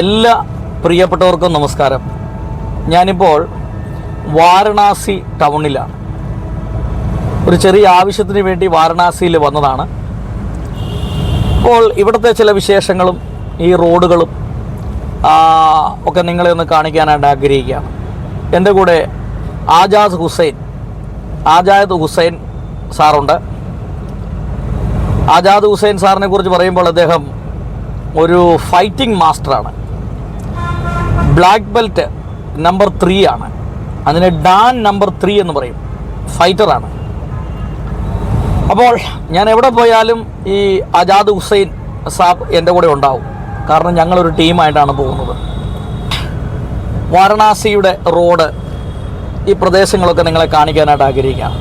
എല്ലാ പ്രിയപ്പെട്ടവർക്കും നമസ്കാരം. ഞാനിപ്പോൾ വാരണാസി ടൗണിലാണ്. ഒരു ചെറിയ ആവശ്യത്തിന് വേണ്ടി വാരണാസിയിൽ വന്നതാണ്. അപ്പോൾ ഇവിടുത്തെ ചില വിശേഷങ്ങളും ഈ റോഡുകളും ഒക്കെ നിങ്ങളെ ഒന്ന് കാണിക്കാനായിട്ട് ആഗ്രഹിക്കുകയാണ്. എന്റെ കൂടെ ആജാദ് ഹുസൈൻ ആജാദ് ഹുസൈൻ സാറുണ്ട്. ആജാദ് ഹുസൈൻ സാറിനെ കുറിച്ച് പറയുമ്പോൾ അദ്ദേഹം ഒരു ഫൈറ്റിംഗ് മാസ്റ്ററാണ്. ബ്ലാക്ക് ബെൽറ്റ് നമ്പർ ത്രീ ആണ്. അതിന് ഡാൻ നമ്പർ ത്രീ എന്ന് പറയും. ഫൈറ്ററാണ് അപ്പോൾ ഞാൻ എവിടെ പോയാലും ഈ അജാദ് ഹുസൈൻ സാബ് എന്റെ കൂടെ ഉണ്ടാവും. കാരണം ഞങ്ങളൊരു ടീമായിട്ടാണ് പോകുന്നത്. വാരണാസിയുടെ റോഡ് ഈ പ്രദേശങ്ങളൊക്കെ നിങ്ങളെ കാണിക്കാനായിട്ട് ആഗ്രഹിക്കാം.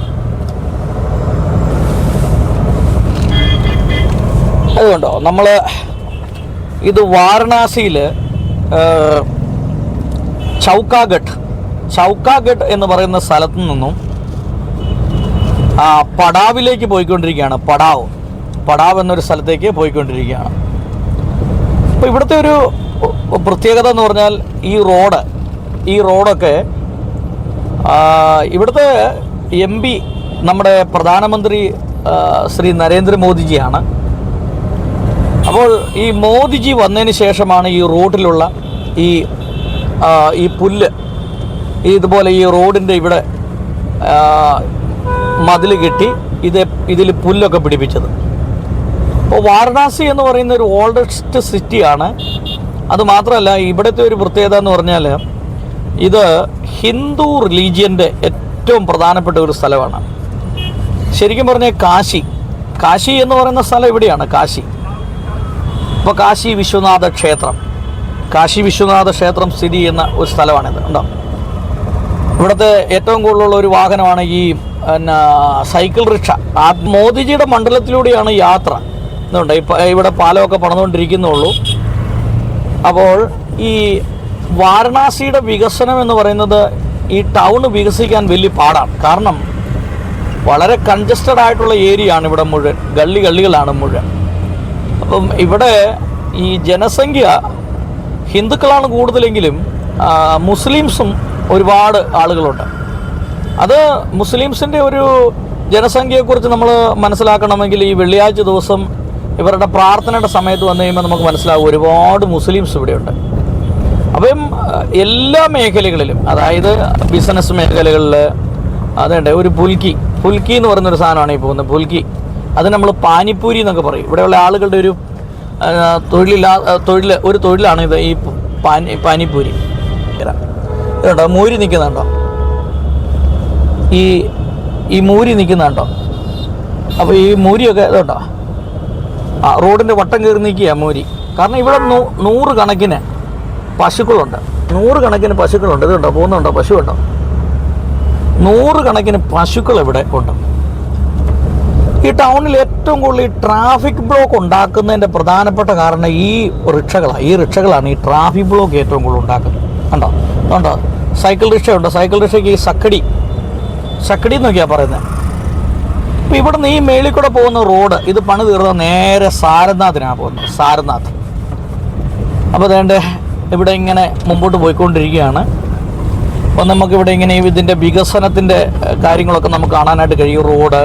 അതുകൊണ്ടോ നമ്മൾ ഇത് വാരണാസിയിൽ ചൗക്കാഗഡ് ചൗക്കാഗഡ് എന്ന് പറയുന്ന സ്ഥലത്തു നിന്നും പടാവിലേക്ക് പോയിക്കൊണ്ടിരിക്കുകയാണ്. പടാവ്. പടാവ് എന്നൊരു സ്ഥലത്തേക്ക് പോയിക്കൊണ്ടിരിക്കുകയാണ്. അപ്പോൾ ഇവിടുത്തെ ഒരു പ്രത്യേകത എന്ന് പറഞ്ഞാൽ ഈ റോഡ് ഈ റോഡൊക്കെ ഇവിടുത്തെ എം പി നമ്മുടെ പ്രധാനമന്ത്രി ശ്രീ നരേന്ദ്രമോദിജിയാണ്. അപ്പോൾ ഈ മോദിജി വന്നതിന് ശേഷമാണ് ഈ റോഡിലുള്ള ഈ ഈ പുല്ല് ഇതുപോലെ ഈ റോഡിന്റെ ഇവിടെ മതിൽ കെട്ടി ഇത് ഇതിൽ പുല്ലൊക്കെ പിടിപ്പിച്ചത്. അപ്പോൾ വാരണാസി എന്ന് പറയുന്ന ഒരു ഓൾഡസ്റ്റ് സിറ്റിയാണ് അത് മാത്രമല്ല ഇവിടുത്തെ ഒരു പ്രത്യേകത എന്ന് പറഞ്ഞാൽ ഇത് ഹിന്ദു റിലീജിയന്റെ ഏറ്റവും പ്രധാനപ്പെട്ട ഒരു സ്ഥലമാണ്. ശരിക്കും പറഞ്ഞാൽ കാശി. കാശി എന്ന് പറയുന്ന സ്ഥലം ഇവിടെയാണ് കാശി. ഇപ്പോൾ കാശി വിശ്വനാഥ ക്ഷേത്രം. കാശി വിശ്വനാഥ ക്ഷേത്രം സ്ഥിതി ചെയ്യുന്ന ഒരു സ്ഥലമാണിത്. ഉണ്ടോ ഇവിടുത്തെ ഏറ്റവും കൂടുതലുള്ള ഒരു വാഹനമാണ് ഈ പിന്നെ സൈക്കിൾ റിക്ഷ. ആ മോദിജിയുടെ മണ്ഡലത്തിലൂടെയാണ് യാത്ര. ഇതുണ്ട്. ഇപ്പം ഇവിടെ പാലമൊക്കെ പണിതുകൊണ്ടിരിക്കുന്നുള്ളൂ. അപ്പോൾ ഈ വാരണാസിയുടെ വികസനം എന്ന് പറയുന്നത് ഈ ടൗൺ വികസിക്കാൻ വലിയ പാടാണ്. കാരണം വളരെ കൺജസ്റ്റഡ് ആയിട്ടുള്ള ഏരിയ ആണ് ഇവിടെ മുഴുവൻ. ഗള്ളി ഗള്ളികളാണ് മുഴുവൻ. അപ്പം ഇവിടെ ഈ ജനസംഖ്യ ഹിന്ദുക്കളാണ് കൂടുതലെങ്കിലും മുസ്ലിംസും ഒരുപാട് ആളുകളുണ്ട്. അത് മുസ്ലിംസിന്റെ ഒരു ജനസംഖ്യയെക്കുറിച്ച് നമ്മൾ മനസ്സിലാക്കണമെങ്കിൽ ഈ വെള്ളിയാഴ്ച ദിവസം ഇവരുടെ പ്രാർത്ഥനയുടെ സമയത്ത് വന്നു കഴിയുമ്പോൾ നമുക്ക് മനസ്സിലാവും ഒരുപാട് മുസ്ലിംസ് ഇവിടെയുണ്ട്. അപ്പം എല്ലാ മേഖലകളിലും അതായത് ബിസിനസ് മേഖലകളിൽ അതുണ്ട് ഒരു പുൽക്കി പുൽക്കി എന്ന് പറയുന്നൊരു സാധനമാണ് ഈ പോകുന്നത്. പുൽക്കി. അത് നമ്മൾ പാനിപ്പൂരി എന്നൊക്കെ പറയും. ഇവിടെയുള്ള ആളുകളുടെ ഒരു തൊഴിലില്ലാ തൊഴിൽ ഒരു തൊഴിലാണ് ഇത് ഈ പാനി പാനിപ്പൂരി. ഇതുണ്ടോ? മൂരി നിൽക്കുന്നുണ്ടോ ഈ ഈ മൂരി നിൽക്കുന്നുണ്ടോ അപ്പോൾ ഈ മൂരിയൊക്കെ ഇതുണ്ടോ? ആ റോഡിന്റെ വട്ടം കയറി നിൽക്കുക മൂരി. കാരണം ഇവിടെ നൂറ് കണക്കിന് പശുക്കളുണ്ട്. നൂറ് കണക്കിന് പശുക്കളുണ്ട്. ഇതുണ്ടോ? പോകുന്നുണ്ടോ? പശു ഉണ്ടോ നൂറ് കണക്കിന് പശുക്കൾ ഇവിടെ ഉണ്ട്. ഈ ടൗണിൽ ഏറ്റവും കൂടുതൽ ഈ ട്രാഫിക് ബ്ലോക്ക് ഉണ്ടാക്കുന്നതിന്റെ പ്രധാനപ്പെട്ട കാരണം ഈ റിക്ഷകളാണ് ഈ റിക്ഷകളാണ് ഈ ട്രാഫിക് ബ്ലോക്ക് ഏറ്റവും കൂടുതൽ ഉണ്ടാക്കുന്നത്. കണ്ടോ? കണ്ടോ സൈക്കിൾ റിക്ഷ ഉണ്ട് സൈക്കിൾ റിക്ഷയ്ക്ക് ഈ സക്കടി. സക്കടി എന്നൊക്കെയാണ് പറയുന്നത് അപ്പോൾ ഇവിടെ നിന്ന് ഈ മേളിൽ കൂടെ പോകുന്ന റോഡ് ഇത് പണി തീർന്ന നേരെ സാരനാഥിനാണ് പോകുന്നത്. സാരനാഥ്. അപ്പോൾ അതേണ്ട ഇവിടെ ഇങ്ങനെ മുമ്പോട്ട് പോയിക്കൊണ്ടിരിക്കുകയാണ്. അപ്പോൾ നമുക്കിവിടെ ഇങ്ങനെ ഇതിന്റെ വികസനത്തിന്റെ കാര്യങ്ങളൊക്കെ നമുക്ക് കാണാനായിട്ട് കഴിയും. റോഡ്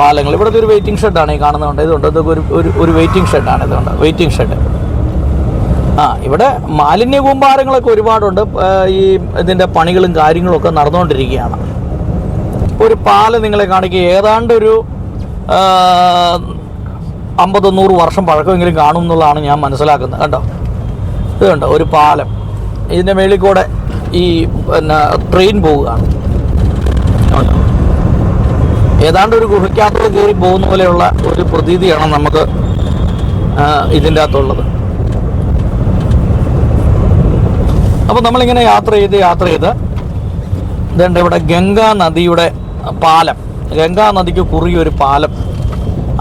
പാലങ്ങൾ. ഇവിടുത്തെ ഒരു വെയിറ്റിംഗ് ഷെഡാണ് ഈ കാണുന്നതുകൊണ്ട് ഇതുണ്ട്. ഇതൊക്കെ ഒരു ഒരു ഒരു വെയിറ്റിംഗ് ഷെഡാണ് ഇതുകൊണ്ട് വെയിറ്റിംഗ് ഷെഡ് ആ ഇവിടെ മാലിന്യ കൂമ്പാരങ്ങളൊക്കെ ഒരുപാടുണ്ട്. ഈ ഇതിന്റെ പണികളും കാര്യങ്ങളൊക്കെ നടന്നുകൊണ്ടിരിക്കുകയാണ്. ഒരു പാലം നിങ്ങളെ കാണിക്കുക. ഏതാണ്ട് ഒരു അമ്പത് നൂറ് വർഷം പഴക്കമെങ്കിലും കാണും എന്നുള്ളതാണ് ഞാൻ മനസ്സിലാക്കുന്നത്. കേട്ടോ ഇത് കണ്ടോ? ഒരു പാലം. ഇതിന്റെ മേളിൽ കൂടെ ഈ പിന്നെ ട്രെയിൻ പോവുകയാണ്. കണ്ടോ? ഏതാണ്ട് ഒരു ഗുഹയ്ക്കകത്ത് കയറി പോകുന്ന പോലെയുള്ള ഒരു പ്രതീതിയാണ് നമുക്ക് ഇതിന്റെ അകത്തുള്ളത്. അപ്പോൾ നമ്മളിങ്ങനെ യാത്ര ചെയ്ത് യാത്ര ചെയ്ത് ഇതുണ്ട് ഇവിടെ ഗംഗാ നദിയുടെ പാലം. ഗംഗാ നദിക്ക് കുറിയൊരു പാലം.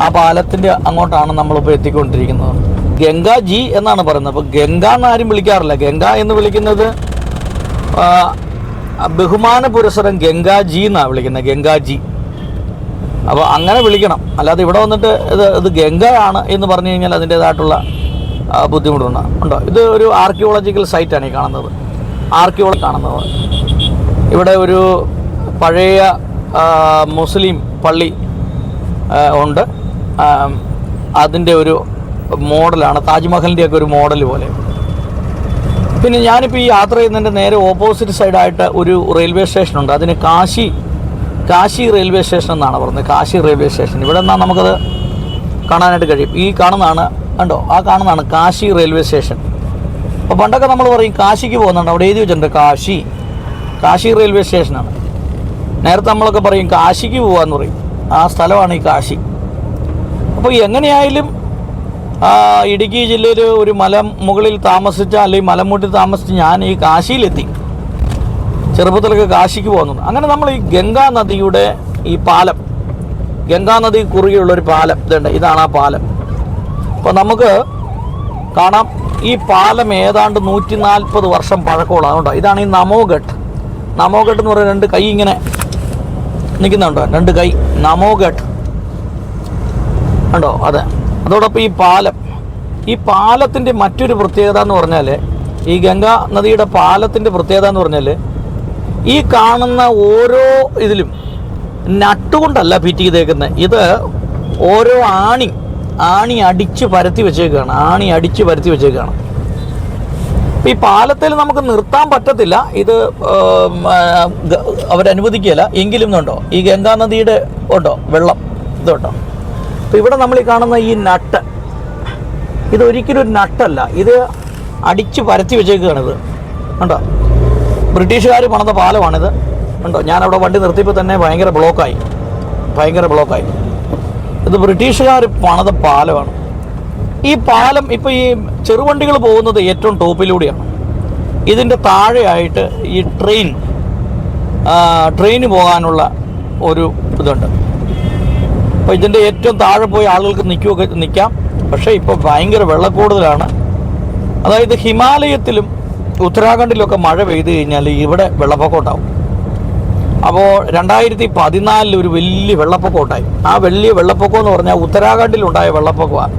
ആ പാലത്തിന്റെ അങ്ങോട്ടാണ് നമ്മളിപ്പോൾ എത്തിക്കൊണ്ടിരിക്കുന്നത്. ഗംഗാ ജി എന്നാണ് പറയുന്നത്. അപ്പോൾ ഗംഗ എന്ന് ആരും വിളിക്കാറില്ല. ഗംഗ എന്ന് വിളിക്കുന്നത് ബഹുമാന പുരസരം ഗംഗാജി എന്നാണ് വിളിക്കുന്നത്. ഗംഗാജി അപ്പോൾ അങ്ങനെ വിളിക്കണം. അല്ലാതെ ഇവിടെ വന്നിട്ട് ഇത് ഇത് ഗംഗയാണ് എന്ന് പറഞ്ഞു കഴിഞ്ഞാൽ അതിന്റേതായിട്ടുള്ള ബുദ്ധിമുട്ടുണ്ട്. ഉണ്ടോ? ഇത് ഒരു ആർക്കിയോളജിക്കൽ സൈറ്റാണ് ഈ കാണുന്നത്. ആർക്കിയോള കാണുന്നത്. ഇവിടെ ഒരു പഴയ മുസ്ലിം പള്ളി ഉണ്ട്. അതിന്റെ ഒരു മോഡലാണ്. താജ്മഹലിന്റെയൊക്കെ ഒരു മോഡൽ പോലെ. പിന്നെ ഞാനിപ്പോൾ ഈ യാത്ര ചെയ്യുന്നതിന്റെ നേരെ ഓപ്പോസിറ്റ് സൈഡായിട്ട് ഒരു റെയിൽവേ സ്റ്റേഷൻ ഉണ്ട്. അതിന് കാശി കാശി റെയിൽവേ സ്റ്റേഷൻ എന്നാണ് പറയുന്നത് കാശി റെയിൽവേ സ്റ്റേഷൻ. ഇവിടെ നിന്നാണ് നമുക്കത് കാണാനായിട്ട് കഴിയും. ഈ കാണുന്നതാണ് കണ്ടോ? ആ കാണുന്നതാണ് കാശി റെയിൽവേ സ്റ്റേഷൻ. അപ്പോൾ പണ്ടൊക്കെ നമ്മൾ പറയും കാശിക്ക് പോകുന്നുണ്ട്. അവിടെ എഴുതി വെച്ചിട്ടുണ്ട് കാശി. കാശി റെയിൽവേ സ്റ്റേഷനാണ് നേരത്തെ നമ്മളൊക്കെ പറയും കാശിക്ക് പോകാമെന്ന് പറയും. ആ സ്ഥലമാണ് ഈ കാശി. അപ്പോൾ എങ്ങനെയായാലും ഇടുക്കി ജില്ലയിൽ ഒരു മല മുകളിൽ താമസിച്ച അല്ലെങ്കിൽ മലമൂട്ടിൽ താമസിച്ച് ഞാൻ ഈ കാശിയിലെത്തി. ചെറുപ്പത്തിലൊക്കെ കാശിക്ക് പോകുന്നുണ്ട്. അങ്ങനെ നമ്മൾ ഈ ഗംഗാ നദിയുടെ ഈ പാലം ഗംഗാ നദി ഒരു പാലം ഇതുണ്ട്. ഇതാണ് ആ പാലം. അപ്പോൾ നമുക്ക് കാണാം ഈ പാലം ഏതാണ്ട് നൂറ്റി നാൽപ്പത് വർഷം പഴക്കമുള്ള അതുകൊണ്ട്. ഇതാണ് ഈ നമോഘട്ട്. നമോഘട്ട് എന്ന് പറയുന്ന രണ്ട് കൈ ഇങ്ങനെ നിൽക്കുന്നുണ്ടോ? രണ്ട് കൈ. നമോഘട്ട്. ഉണ്ടോ അതെ. അതോടൊപ്പം ഈ പാലം. ഈ പാലത്തിന്റെ മറ്റൊരു പ്രത്യേകത എന്ന് പറഞ്ഞാൽ ഈ ഗംഗാ നദിയുടെ പാലത്തിന്റെ പ്രത്യേകത എന്ന് പറഞ്ഞാൽ ഈ കാണുന്ന ഓരോ ഇതിലും നട്ടുകൊണ്ടല്ല ഫിറ്റ് ചെയ്തേക്കുന്നത് ഇത് ഓരോ ആണി ആണി അടിച്ച് പരത്തി വെച്ചേക്കാണ് ആണി അടിച്ച് പരത്തി വെച്ചേക്കാണ്. ഈ പാലത്തിൽ നമുക്ക് നിർത്താൻ പറ്റത്തില്ല. ഇത് അവരനുവദിക്കുകയില്ല. എങ്കിലും ഉണ്ടോ ഈ ഗംഗാ നദിയുടെ ഉണ്ടോ? വെള്ളം ഇതുണ്ടോ? അപ്പോൾ ഇവിടെ നമ്മൾ ഈ കാണുന്ന ഈ നട്ട് ഇത് ഒരിക്കലും ഒരു നട്ടല്ല. ഇത് അടിച്ച് പരത്തി വെച്ചേക്കുകയാണിത് ഉണ്ടോ? ബ്രിട്ടീഷുകാർ പണിത പാലമാണിത്. ഉണ്ടോ ഞാനവിടെ വണ്ടി നിർത്തിയപ്പോൾ തന്നെ ഭയങ്കര ബ്ലോക്കായി. ഭയങ്കര ബ്ലോക്കായി. ഇത് ബ്രിട്ടീഷുകാർ പണിത പാലമാണ്. ഈ പാലം ഇപ്പോൾ ഈ ചെറുവണ്ടികൾ പോകുന്നത് ഏറ്റവും ടോപ്പിലൂടെയാണ്. ഇതിന്റെ താഴെയായിട്ട് ഈ ട്രെയിൻ ട്രെയിന് പോകാനുള്ള ഒരു ഇതുണ്ട്. അപ്പോൾ ഇതിന്റെ ഏറ്റവും താഴെ പോയി ആളുകൾക്ക് നിൽക്കുകയൊക്കെ നിൽക്കാം പക്ഷേ ഇപ്പോൾ ഭയങ്കര വെള്ളക്കൂടുതലാണ്. അതായത് ഹിമാലയത്തിലും ഉത്തരാഖണ്ഡിലൊക്കെ മഴ പെയ്തു കഴിഞ്ഞാൽ ഇവിടെ വെള്ളപ്പൊക്കോട്ടാവും അപ്പോൾ രണ്ടായിരത്തി പതിനാലിൽ ഒരു വലിയ വെള്ളപ്പൊക്കമുണ്ടായി. ആ വലിയ വെള്ളപ്പൊക്കം എന്ന് പറഞ്ഞാൽ ഉത്തരാഖണ്ഡിലുണ്ടായ വെള്ളപ്പൊക്കമാണ്.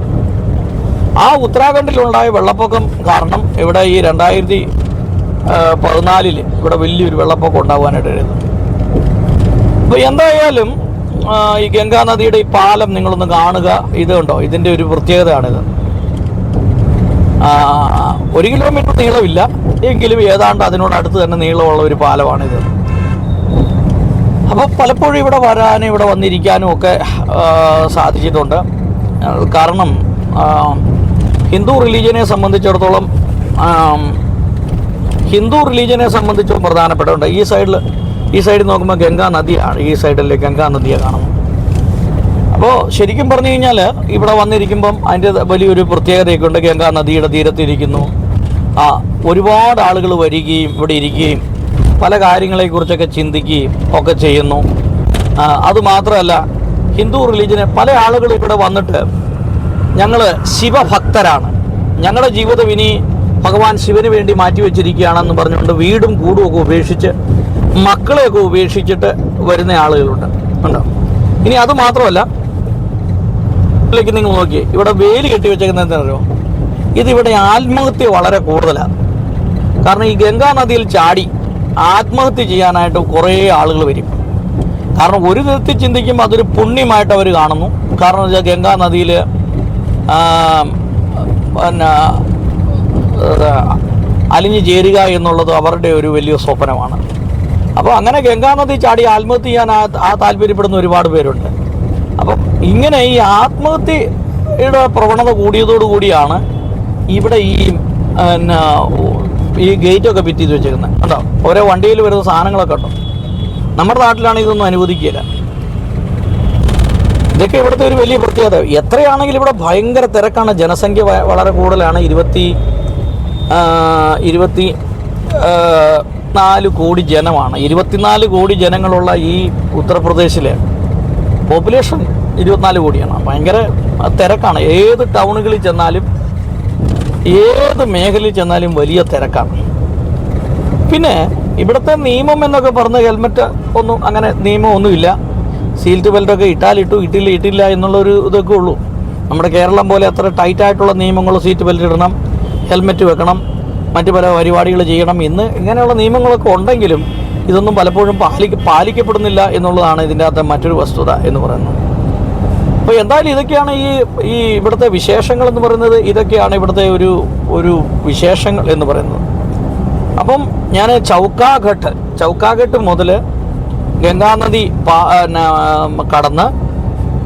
ആ ഉത്തരാഖണ്ഡിലുണ്ടായ വെള്ളപ്പൊക്കം കാരണം ഇവിടെ ഈ രണ്ടായിരത്തി പതിനാലിൽ ഇവിടെ വലിയൊരു വെള്ളപ്പൊക്കം ഉണ്ടാകാനായിട്ട് എഴുതുന്നു അപ്പോൾ എന്തായാലും ഈ ഗംഗാ നദിയുടെ ഈ പാലം നിങ്ങളൊന്ന് കാണുക. ഇത് കണ്ടോ? ഇതിന്റെ ഒരു പ്രത്യേകതയാണിത്. ഒരു കിലോമീറ്റർ നീളമില്ല. എങ്കിലും ഏതാണ്ട് അതിനോട് അടുത്ത് തന്നെ നീളമുള്ള ഒരു പാലമാണിത്. അപ്പോൾ പലപ്പോഴും ഇവിടെ വരാനും ഇവിടെ വന്നിരിക്കാനും ഒക്കെ സാധിച്ചിട്ടുണ്ട്. കാരണം ഹിന്ദു റിലീജിയനെ സംബന്ധിച്ചിടത്തോളം ഹിന്ദു റിലീജിയനെ സംബന്ധിച്ചും പ്രധാനപ്പെട്ടുണ്ട് ഈ സൈഡിൽ ഈ സൈഡിൽ നോക്കുമ്പോൾ ഗംഗാ നദിയാണ് ഈ സൈഡിൽ ഗംഗാ നദിയെ കാണുന്നത്. അപ്പോൾ ശരിക്കും പറഞ്ഞു കഴിഞ്ഞാൽ ഇവിടെ വന്നിരിക്കുമ്പം അതിന്റെ വലിയൊരു പ്രത്യേകതയൊക്കെ ഉണ്ട്. ഗംഗാ നദിയുടെ തീരത്തിരിക്കുന്നു. ഒരുപാട് ആളുകൾ വരികയും ഇവിടെ ഇരിക്കുകയും പല കാര്യങ്ങളെക്കുറിച്ചൊക്കെ ചിന്തിക്കുകയും ഒക്കെ ചെയ്യുന്നു. അതുമാത്രമല്ല ഹിന്ദു റിലീജിയനെ പല ആളുകൾ ഇവിടെ വന്നിട്ട് ഞങ്ങൾ ശിവഭക്തരാണ്. ഞങ്ങളുടെ ജീവിതം ഇനി ഭഗവാൻ ശിവന് വേണ്ടി മാറ്റിവെച്ചിരിക്കുകയാണെന്ന് പറഞ്ഞുകൊണ്ട് വീടും കൂടും ഒക്കെ ഉപേക്ഷിച്ച് മക്കളെയൊക്കെ ഉപേക്ഷിച്ചിട്ട് വരുന്ന ആളുകളുണ്ട്. ഉണ്ടോ. ഇനി അത് മാത്രമല്ല നിങ്ങൾ നോക്കിയേ ഇവിടെ വേലി കെട്ടി വെച്ചേക്കുന്നത് എന്താണെന്നറിയോ ഇതിവിടെ ആത്മഹത്യ വളരെ കൂടുതലാണ്. കാരണം ഈ ഗംഗാ നദിയിൽ ചാടി ആത്മഹത്യ ചെയ്യാനായിട്ട് കുറേ ആളുകൾ വരും. കാരണം ഒരു വിധത്തിൽ ചിന്തിക്കുമ്പോൾ അതൊരു പുണ്യമായിട്ട് അവർ കാണുന്നു. കാരണം വെച്ചാൽ ഗംഗാ നദിയിൽ പിന്നെ അലിഞ്ഞു ചേരുക എന്നുള്ളത് അവരുടെ ഒരു വലിയ സ്വപ്നമാണ്. അപ്പോൾ അങ്ങനെ ഗംഗാ നദി ചാടി ആത്മഹത്യ ചെയ്യാൻ ആ ആ താല്പര്യപ്പെടുന്ന ഒരുപാട് പേരുണ്ട്. അപ്പം ഇങ്ങനെ ഈ ആത്മഹത്യയുടെ പ്രവണത കൂടിയതോടു കൂടിയാണ് ഇവിടെ ഈ പിന്നെ ഈ ഗേറ്റൊക്കെ ഫിറ്റ് ചെയ്ത് വെച്ചേക്കുന്നത് കേട്ടോ ഓരോ വണ്ടിയിൽ വരുന്ന സാധനങ്ങളൊക്കെ കേട്ടോ നമ്മുടെ നാട്ടിലാണെങ്കിൽ ഇതൊന്നും അനുവദിക്കില്ല ഇതൊക്കെ ഇവിടുത്തെ ഒരു വലിയ പ്രത്യേകത. എത്രയാണെങ്കിലും ഇവിടെ ഭയങ്കര തിരക്കാണ്. ജനസംഖ്യ വളരെ കൂടുതലാണ്. ഇരുപത്തി ഇരുപത്തി നാല് കോടി ജനമാണ്. ഇരുപത്തിനാല് കോടി ജനങ്ങളുള്ള ഈ ഉത്തർപ്രദേശിലെ പോപ്പുലേഷൻ ഇരുപത്തിനാല് കോടിയാണ്. ഭയങ്കര തിരക്കാണ്. ഏത് ടൗണുകളിൽ ചെന്നാലും ഏത് മേഖലയിൽ ചെന്നാലും വലിയ തിരക്കാണ്. പിന്നെ ഇവിടുത്തെ നിയമം എന്നൊക്കെ പറഞ്ഞ ഹെൽമെറ്റ് ഒന്നും അങ്ങനെ നിയമമൊന്നുമില്ല സീറ്റ് ബെൽറ്റൊക്കെ ഇട്ടാലിട്ടു ഇട്ടില്ല ഇട്ടില്ല എന്നുള്ളൊരു ഇതൊക്കെ ഉള്ളൂ. നമ്മുടെ കേരളം പോലെ അത്ര ടൈറ്റായിട്ടുള്ള നിയമങ്ങൾ സീറ്റ് ബെൽറ്റ് ഇടണം ഹെൽമെറ്റ് വെക്കണം മറ്റു പല പരിപാടികൾ ചെയ്യണം ഇന്ന് ഇങ്ങനെയുള്ള നിയമങ്ങളൊക്കെ ഉണ്ടെങ്കിലും ഇതൊന്നും പലപ്പോഴും പാലിക്ക പാലിക്കപ്പെടുന്നില്ല എന്നുള്ളതാണ് ഇതിന്റെ അകത്തെ മറ്റൊരു വസ്തുത എന്ന് പറയുന്നത്. അപ്പോൾ എന്തായാലും ഇതൊക്കെയാണ് ഈ ഈ ഇവിടുത്തെ വിശേഷങ്ങൾ എന്ന് പറയുന്നത്. ഇതൊക്കെയാണ് ഇവിടുത്തെ ഒരു ഒരു വിശേഷങ്ങൾ എന്ന് പറയുന്നത്. അപ്പം ഞാൻ ചൗക്കാഘട്ട് ചൗക്കാഘട്ട് മുതൽ ഗംഗാനദി കടന്ന്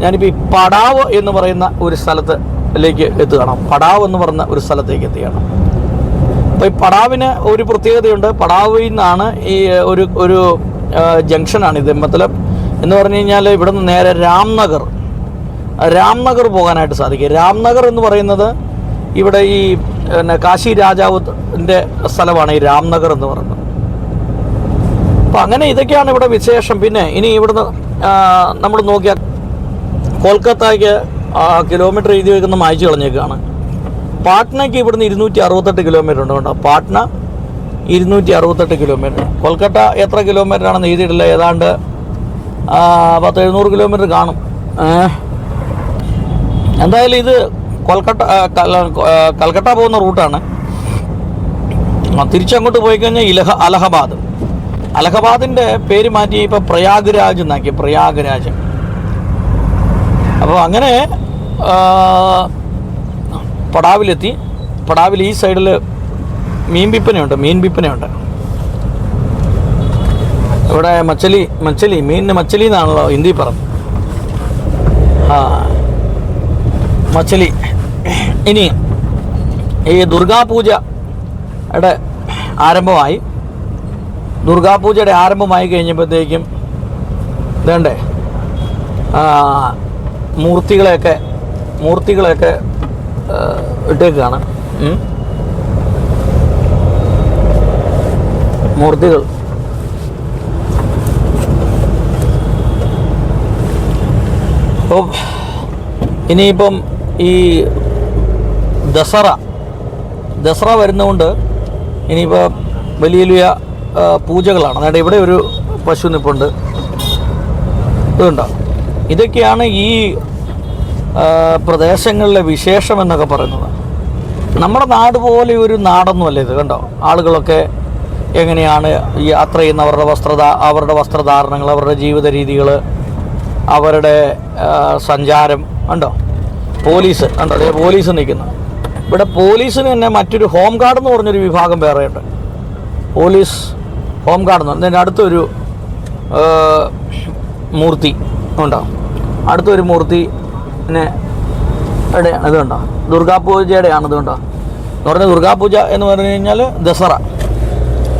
ഞാനിപ്പോൾ ഈ പടാവ് എന്ന് പറയുന്ന ഒരു സ്ഥലത്തിലേക്ക് എത്തുകയാണ്. പടാവ് എന്ന് പറയുന്ന ഒരു സ്ഥലത്തേക്ക് എത്തുകയാണ്. അപ്പോൾ ഈ പടാവിന് ഒരു പ്രത്യേകതയുണ്ട്. പടാവിൽ നിന്നാണ് ഈ ഒരു ഒരു ജംഗ്ഷനാണ് ഇത് മത്തലബ് എന്ന് പറഞ്ഞു കഴിഞ്ഞാൽ ഇവിടുന്ന് നേരെ രാംനഗർ രാംനഗർ പോകാനായിട്ട് സാധിക്കും. രാംനഗർ എന്ന് പറയുന്നത് ഇവിടെ ഈ പിന്നെ കാശി രാജാവിന്റെ സ്ഥലമാണ് ഈ രാംനഗർ എന്ന് പറയുന്നത്. അപ്പം അങ്ങനെ ഇതൊക്കെയാണ് ഇവിടെ വിശേഷം. പിന്നെ ഇനി ഇവിടുന്ന് നമ്മൾ നോക്കിയാൽ കൊൽക്കത്തയ്ക്ക് കിലോമീറ്റർ എഴുതി വെക്കുന്ന മായ്ച്ചു കളഞ്ഞേക്കാണ്. പാട്നയ്ക്ക് ഇവിടുന്ന് ഇരുന്നൂറ്റി അറുപത്തെട്ട് കിലോമീറ്റർ ഉണ്ട് കേട്ടോ. പാട്ന ഇരുന്നൂറ്റി അറുപത്തെട്ട് കിലോമീറ്റർ. കൊൽക്കത്ത എത്ര കിലോമീറ്റർ ആണെന്ന് എഴുതിയിട്ടില്ല. ഏതാണ്ട് പത്ത് എഴുന്നൂറ് കിലോമീറ്റർ കാണും. ഏ. എന്തായാലും ഇത് കൊൽക്കട്ട കൽക്കട്ട പോകുന്ന റൂട്ടാണ്. തിരിച്ചങ്ങോട്ട് പോയി കഴിഞ്ഞാൽ ഇലഹ അലഹബാദ്. അലഹബാദിന്റെ പേര് മാറ്റി ഇപ്പോൾ പ്രയാഗ്രാജ് എന്നാക്കി പ്രയാഗ്രാജ്. അപ്പോൾ അങ്ങനെ പടാവിലെത്തി. പടാവിൽ ഈ സൈഡിൽ മീൻ വിൽപ്പനയുണ്ട് മീൻ വിൽപ്പനയുണ്ട് ഇവിടെ മച്ചലി മച്ചലി മീനിന് മച്ചലി എന്നാണല്ലോ ഹിന്ദി പറഞ്ഞു. ആ മച്ചലി. ഇനി ഈ ദുർഗാപൂജയുടെ ആരംഭമായി. ദുർഗാപൂജയുടെ ആരംഭമായി കഴിഞ്ഞപ്പോഴത്തേക്കും ഇതേണ്ടേ? മൂർത്തികളെയൊക്കെ മൂർത്തികളെയൊക്കെ ഇട്ടേക്കാണ്. മൂർത്തികൾ. ഇനിയിപ്പം ഈ ദസറ ദസറ വരുന്നതുകൊണ്ട് ഇനിയിപ്പോൾ വലിയ വലിയ പൂജകളാണ്. അതായത് ഇവിടെ ഒരു പശു നിപ്പുണ്ട്. ഇതുണ്ടോ ഇതൊക്കെയാണ് ഈ പ്രദേശങ്ങളിലെ വിശേഷം എന്നൊക്കെ പറയുന്നത്. നമ്മുടെ നാട് പോലെ ഒരു നാടൊന്നുമല്ല ഇത് കണ്ടോ? ആളുകളൊക്കെ എങ്ങനെയാണ് ഈ യാത്ര ചെയ്യുന്നവരുടെ വസ്ത്രധാ അവരുടെ വസ്ത്രധാരണങ്ങൾ അവരുടെ ജീവിത രീതികൾ അവരുടെ സഞ്ചാരം കണ്ടോ? പോലീസ് കണ്ടോ? അതേ പോലീസ് നിൽക്കുന്നു. ഇവിടെ പോലീസിന് തന്നെ മറ്റൊരു ഹോം ഗാർഡ് എന്ന് പറഞ്ഞൊരു വിഭാഗം വേറെയുണ്ട്. പോലീസ് ഹോം ഗാർഡ് എന്ന് പറഞ്ഞാൽ അടുത്തൊരു മൂർത്തി ഉണ്ടാവും അടുത്തൊരു മൂർത്തി പിന്നെ എവിടെയാണ് ഇത് കണ്ടോ? ദുർഗാപൂജയുടെയാണ് ഇതുണ്ടോ എന്ന് പറഞ്ഞാൽ ദുർഗാപൂജ എന്ന് പറഞ്ഞു കഴിഞ്ഞാൽ ദസറ.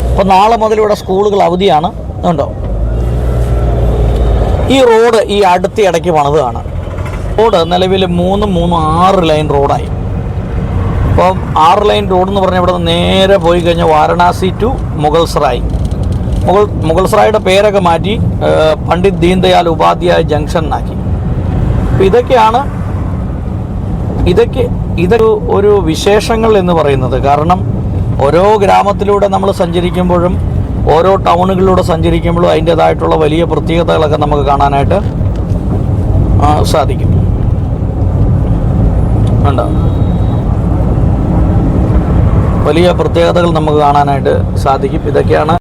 അപ്പോൾ നാളെ മുതൽ ഇവിടെ സ്കൂളുകൾ അവധിയാണ്. ഉണ്ടോ ഈ റോഡ് ഈ അടുത്ത ഇടയ്ക്ക് പണിതാണ് റോഡ് നിലവിൽ മൂന്ന് മൂന്ന് ആറ് ലൈൻ റോഡായി. അപ്പം ആറ് ലൈൻ റോഡ് എന്ന് പറഞ്ഞാൽ ഇവിടെ നേരെ പോയി കഴിഞ്ഞാൽ വാരണാസി ടു മുഗൾസറായി. മുഗൾ മുഗൾസറായുടെ പേരൊക്കെ മാറ്റി പണ്ഡിറ്റ് ദീൻദയാൽ ഉപാധ്യായ ജംഗ്ഷൻ എന്നാക്കി. അപ്പം ഇതൊക്കെയാണ് ഇതൊക്കെ ഇതൊരു ഒരു വിശേഷങ്ങൾ എന്ന് പറയുന്നത്. കാരണം ഓരോ ഗ്രാമത്തിലൂടെ നമ്മൾ സഞ്ചരിക്കുമ്പോഴും ഓരോ ടൗണുകളിലൂടെ സഞ്ചരിക്കുമ്പോഴും അതിന്റേതായിട്ടുള്ള വലിയ പ്രത്യേകതകളൊക്കെ നമുക്ക് കാണാനായിട്ട് സാധിക്കും. ഉണ്ടോ വലിയ പ്രത്യേകതകൾ നമുക്ക് കാണാനായിട്ട് സാധിക്കും. ഇതൊക്കെയാണ്